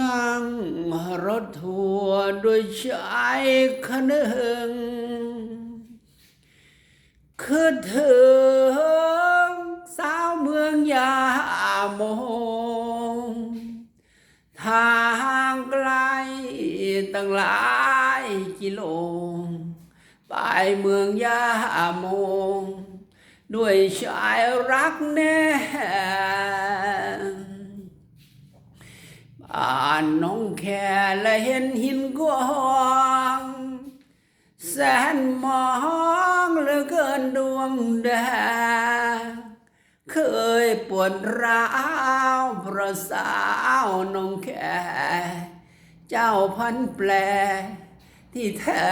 นั่งรถทัวร์ด้วยชายคนหนึ่งคือถึงสาวเมืองยาโมง ทางไกลตั้งหลายกิโล ไปเมืองยาโมง ด้วยชายรักแน่ บ้านน้องแค่และเห็นหินกองแสนมองเหลือเกินดวงแดงเคยปวดร้าวเพราะสาวน้องแค่เจ้าพันแปล ที่แท้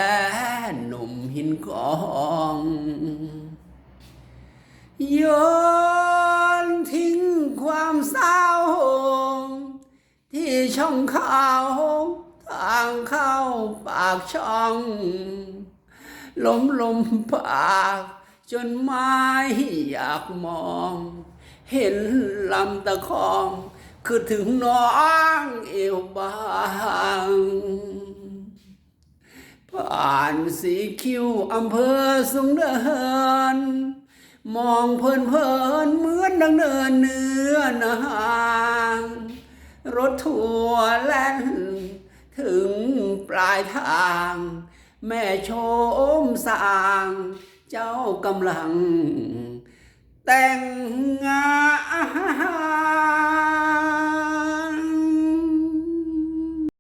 หนุ่มหินกองโย ช่องเขาทางเข้าปากช่องลมลมปากจนไม่อยากมอง เห็นลำตะคอง คือถึงน้องเอวบางผ่านสีคิวอำเภอสูงเดิน มองเพลินเพลินเหมือนดังเดินเนื้อนาง รถทัวร์แล่น ถึงปลายทาง แม่ชมสาง เจ้ากำลัง แต่งงาน